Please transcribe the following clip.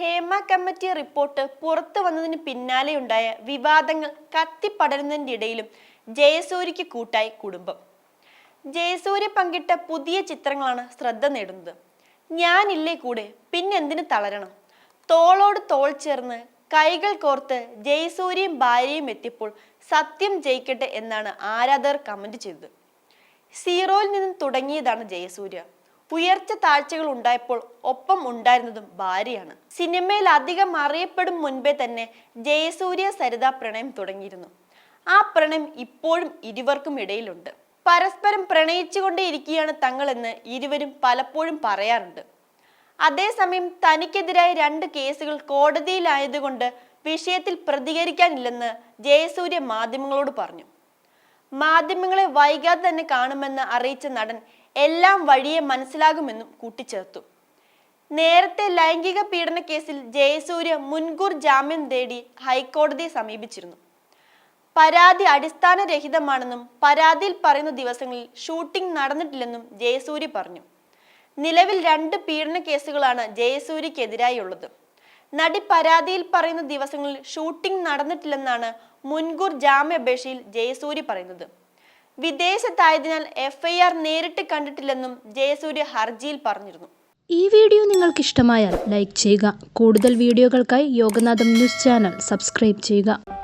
Hema committee report പുറത്തു വന്നതിന് പിന്നാലെയുണ്ടായ വിവാദങ്ങൾ കത്തിപ്പടരുന്നതിന്റെ ഇടയിലും ജയസൂര്യക്ക് കൂട്ടായി കുടുംബം. ജയസൂര്യ പങ്കിട്ട പുതിയ ചിത്രങ്ങളാണ് ശ്രദ്ധ നേടുന്നത്. ഞാനില്ലേ കൂടെ പിന്നെന്തിന് തളരണം? തോളോട് തോൾ ചേർന്ന് കൈകൾ കോർത്ത് ജയസൂര്യയും ഭാര്യയും എത്തിയപ്പോൾ സത്യം ജയിക്കട്ടെ എന്നാണ് ആരാധകർ കമന്റ് ചെയ്തത്. സീറോയിൽ നിന്നും തുടങ്ങിയതാണ് ജയസൂര്യ. ഉയർച്ച താഴ്ചകൾ ഉണ്ടായപ്പോൾ ഒപ്പം ഉണ്ടായിരുന്നതും ഭാര്യയാണ്. സിനിമയിൽ അധികം അറിയപ്പെടും മുൻപേ തന്നെ ജയസൂര്യ സരിത പ്രണയം തുടങ്ങിയിരുന്നു. ആ പ്രണയം ഇപ്പോഴും ഇരുവർക്കും ഇടയിലുണ്ട്. പരസ്പരം പ്രണയിച്ചുകൊണ്ടേയിരിക്കുകയാണ് തങ്ങളെന്ന് ഇരുവരും പലപ്പോഴും പറയാറുണ്ട്. അതേസമയം തനിക്കെതിരായ രണ്ട് കേസുകൾ കോടതിയിലായതുകൊണ്ട് വിഷയത്തിൽ പ്രതികരിക്കാനില്ലെന്ന് ജയസൂര്യ മാധ്യമങ്ങളോട് പറഞ്ഞു. മാധ്യമങ്ങളെ വൈകാതെ തന്നെ കാണുമെന്ന് അറിയിച്ച നടൻ എല്ലാം വഴിയെ മനസ്സിലാകുമെന്നും കൂട്ടിച്ചേർത്തു. നേരത്തെ ലൈംഗിക പീഡന കേസിൽ ജയസൂര്യ മുൻകൂർ ജാമ്യം തേടി ഹൈക്കോടതിയെ സമീപിച്ചിരുന്നു. പരാതി അടിസ്ഥാനരഹിതമാണെന്നും പരാതിയിൽ പറയുന്ന ദിവസങ്ങളിൽ ഷൂട്ടിംഗ് നടന്നിട്ടില്ലെന്നും ജയസൂര്യ പറഞ്ഞു. നിലവിൽ രണ്ട് പീഡന കേസുകളാണ് ജയസൂര്യക്കെതിരായി ഉള്ളത് നടി പരാതിയിൽ പറയുന്ന ദിവസങ്ങളിൽ ഷൂട്ടിംഗ് നടന്നിട്ടില്ലെന്നാണ് മുൻകൂർ ജാമ്യാപേക്ഷയിൽ ജയസൂര്യ പറയുന്നത്. വിദേശത്തായതിനാൽ എഫ്ഐആർ നേരിട്ട് കണ്ടിട്ടില്ലെന്നും ജയസൂര്യ ഹർജിയിൽ പറഞ്ഞിരുന്നു. ഈ വീഡിയോ നിങ്ങൾക്ക് ഇഷ്ടമായാൽ ലൈക്ക് ചെയ്യുക. കൂടുതൽ വീഡിയോകൾക്കായി യോഗനാഥം ന്യൂസ് ചാനൽ സബ്സ്ക്രൈബ് ചെയ്യുക.